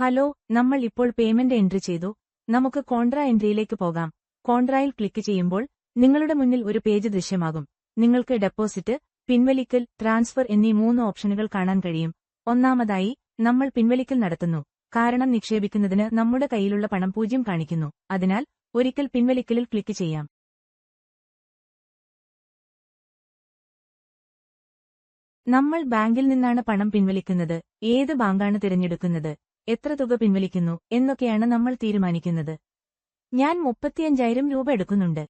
Hello നമ്മൾ ഇപ്പോൾ payment entry ചെയ്തു. നമുക്ക് കോൺട്രാ എൻട്രിയിലേക്ക് പോകാം. കോൺട്രായിൽ ക്ലിക്ക് ചെയ്യുമ്പോൾ നിങ്ങളുടെ മുന്നിൽ ഒരു പേജ് ദൃശ്യമാകും. നിങ്ങൾക്ക് ഡെപ്പോസിറ്റ് പിൻവലിക്കൽ ട്രാൻസ്ഫർ എന്നീ മൂന്ന് ഓപ്ഷനുകൾ കാണാൻ കഴിയും. ഒന്നാമതായി നമ്മൾ പിൻവലിക്കൽ നടത്തുന്നു. കാരണം നിക്ഷേപിക്കുന്നതിന് നമ്മുടെ കയ്യിലുള്ള പണം പൂജ്യം കാണിക്കുന്നു. അതിനാൽ ഒരിക്കൽ പിൻവലിക്കലിൽ ക്ലിക്ക് ചെയ്യാം. നമ്മൾ ബാങ്കിൽ നിന്നാണ് പണം പിൻവലിക്കുന്നത്. ഏത് ബാങ്കാണ് തിരഞ്ഞെടുക്കുന്നത്? എത്ര തുക പിൻവലിക്കുന്നു എന്നൊക്കെയാണ് നമ്മൾ തീരുമാനിക്കുന്നത്. ഞാൻ മുപ്പത്തിയഞ്ചായിരം രൂപ എടുക്കുന്നുണ്ട്.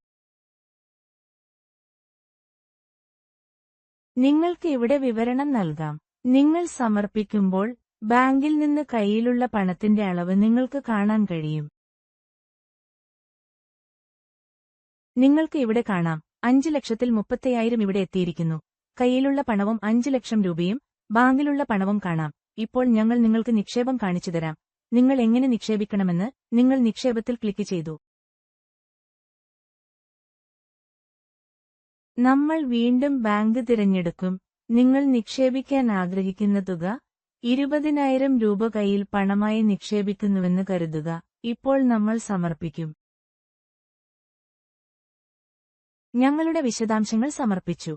നിങ്ങൾക്ക് ഇവിടെ വിവരണം നൽകാം. നിങ്ങൾ സമർപ്പിക്കുമ്പോൾ ബാങ്കിൽ നിന്ന് കയ്യിലുള്ള പണത്തിന്റെ അളവ് നിങ്ങൾക്ക് കാണാൻ കഴിയും. നിങ്ങൾക്ക് ഇവിടെ കാണാം. അഞ്ച് ലക്ഷത്തിൽ മുപ്പത്തയ്യായിരം ഇവിടെ എത്തിയിരിക്കുന്നു. കയ്യിലുള്ള പണവും അഞ്ച് ലക്ഷം രൂപയും ബാങ്കിലുള്ള പണവും കാണാം. ഇപ്പോൾ ഞങ്ങൾ നിങ്ങൾക്ക് നിക്ഷേപം കാണിച്ചുതരാം നിങ്ങൾ എങ്ങനെ നിക്ഷേപിക്കണമെന്ന് നിങ്ങൾ നിക്ഷേപത്തിൽ ക്ലിക്ക് ചെയ്തു. നമ്മൾ വീണ്ടും ബാങ്ക് തിരഞ്ഞെടുക്കും. നിങ്ങൾ നിക്ഷേപിക്കാൻ ആഗ്രഹിക്കുന്ന തുക ഇരുപതിനായിരം രൂപ കയ്യിൽ പണമായി നിക്ഷേപിക്കുന്നുവെന്ന് കരുതുക. ഇപ്പോൾ നമ്മൾ സമർപ്പിക്കും. ഞങ്ങളുടെ വിശദാംശങ്ങൾ സമർപ്പിച്ചു.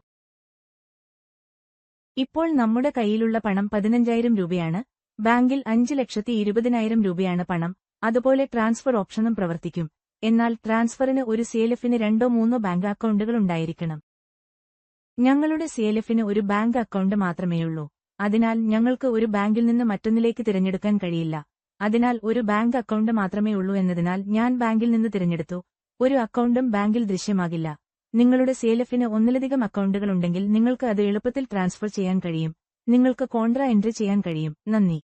ഇപ്പോൾ നമ്മുടെ കയ്യിലുള്ള പണം പതിനഞ്ചായിരം രൂപയാണ്. ബാങ്കിൽ അഞ്ച് ലക്ഷത്തി ഇരുപതിനായിരം രൂപയാണ് പണം. അതുപോലെ ട്രാൻസ്ഫർ ഓപ്ഷനും പ്രവർത്തിക്കും. എന്നാൽ ട്രാൻസ്ഫറിന് ഒരു സിഎൽഎഫിന് രണ്ടോ മൂന്നോ ബാങ്ക് അക്കൗണ്ടുകൾ ഉണ്ടായിരിക്കണം. ഞങ്ങളുടെ സിഎൽഎഫിന് ഒരു ബാങ്ക് അക്കൗണ്ട് മാത്രമേയുള്ളൂ. അതിനാൽ ഞങ്ങൾക്ക് ഒരു ബാങ്കിൽ നിന്ന് മറ്റൊന്നിലേക്ക് തിരഞ്ഞെടുക്കാൻ കഴിയില്ല. അതിനാൽ ഒരു ബാങ്ക് അക്കൗണ്ട് മാത്രമേ ഉള്ളൂ എന്നതിനാൽ ഞാൻ ബാങ്കിൽ നിന്ന് തിരഞ്ഞെടുത്തു. ഒരു അക്കൗണ്ടും ബാങ്കിൽ ദൃശ്യമാകില്ല. നിങ്ങളുടെ സിഎൽഎഫിന് ഒന്നിലധികം അക്കൗണ്ടുകൾ ഉണ്ടെങ്കിൽ നിങ്ങൾക്ക് അത് എളുപ്പത്തിൽ ട്രാൻസ്ഫർ ചെയ്യാൻ കഴിയും. നിങ്ങൾക്ക് കോൺട്രാ എൻട്രി ചെയ്യാൻ കഴിയും. നന്ദി.